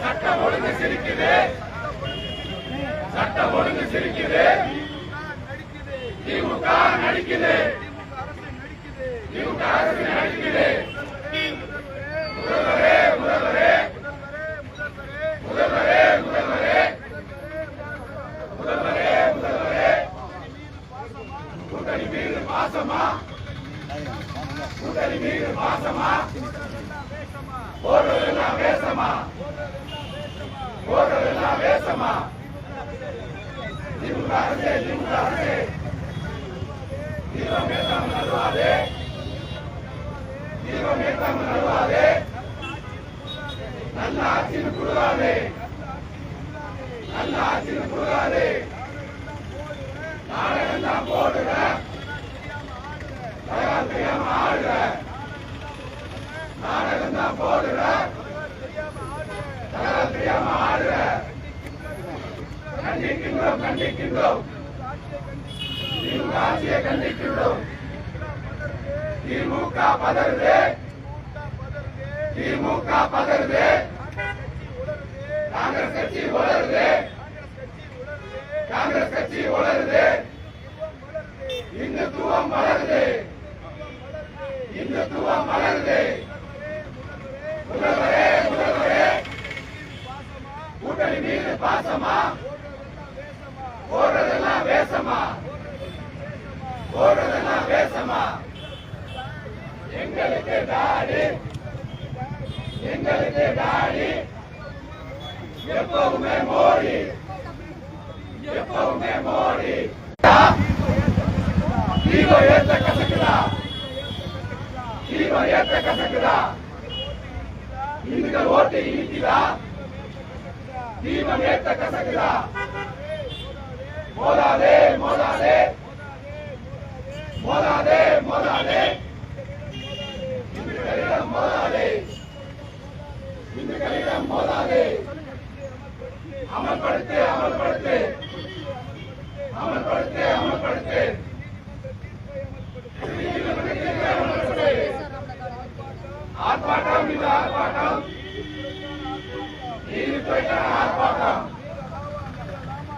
சட்டம் ஒழுங்கு சிரிக்குது சட்டம் ஒழுங்கு சிரிக்குது திமுக நடிக்குது திமுக அரசு நடிக்குது முதல்வரே முதல்வரே முதல்வரே முதல்வரே முதல்வரே முதல்வரே கூட்டணி மீது பாசமா கூட்டணி மீது பாசமா போடுறதெல்லாம் வேசமா போடுறதெல்லாம் வேசமா திமுக அரசே திமுக அரசே தீபம் ஏத்தாம நடுவாதே தீபம் ஏத்தாம நடுவாதே நல்ல ஆட்சின்னு கொடுக்காதே நல்ல ஆட்சின்னு கொடுக்காதே கண்டிக்கின்றோம் கண்டிக்கின்றோம். திமுக ஆட்சியை கண்டிக்கின்றோம். திமுக பதறுது. திமுக பதறுது. காங்கிரஸ் கட்சி உளருது காங்கிரஸ் கட்சி உளருது இந்துத்துவம் வளருது. இந்துத்துவம் வளருது முதல்வரே முதல்வரே கூட்டணி மீது பாசமா போடுறதெல்லாம் போடுறதெல்லாம் வேசமா எங்களுக்கு தாடி. எங்களுக்கு தாடி. எப்பவுமே மோடி. எப்பவுமே மோடி. தீபம் ஏத்த கசக்குதா? தீபம் ஏத்த கசக்குதா? இந்துக்கள் ஓட்டை இனிக்குதா தீபம் ஏத்த கசக்குதா? மோதாதே மோதாதே. மோதாதே மோதாதே. இந்துக்களிடம் மோதாதே. இந்துக்களிடம் மோதாதே. அமல்படுத்து அமல்படுத்து. அமல்படுத்து அமல்படுத்து. ஆர்ப்பாட்டம் இது ஆர்ப்பாட்டம். நீதித்துறைக்கான ஆர்ப்பாட்டம்.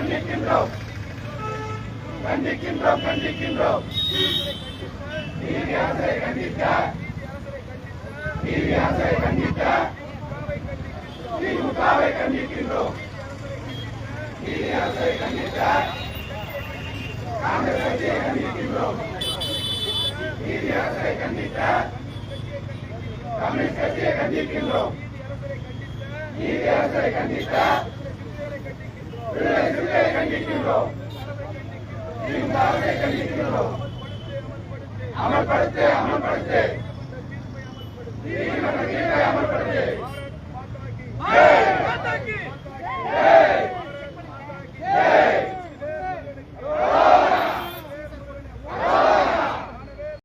கண்டிக்கின்றோம். கண்டிக்கின்றோம் கண்டிக்கின்றோம். கண்டிக்கின்றோம் நீதி கண்டித்த? நீதி கண்டித்த? திமுகவை கண்டிக்கின்றோம். நீதி அரசை கண்டித்த? காங்கிரஸ் கட்சியை கண்டிக்கின்றோம். நீதி கண்டித்த? கம்யூனிஸ்ட் கட்சியை கண்டிக்கின்றோம். நீதி கண்டித்த விடுதலை சிறுத்தையை கண்டிக்கின்றோம் திமுக அரசை கண்டிக்கின்றோம் அமல்படுத்து அமல்படுத்து. நீதிமன்ற தீர்ப்பை அமல்படுத்து மாதா கி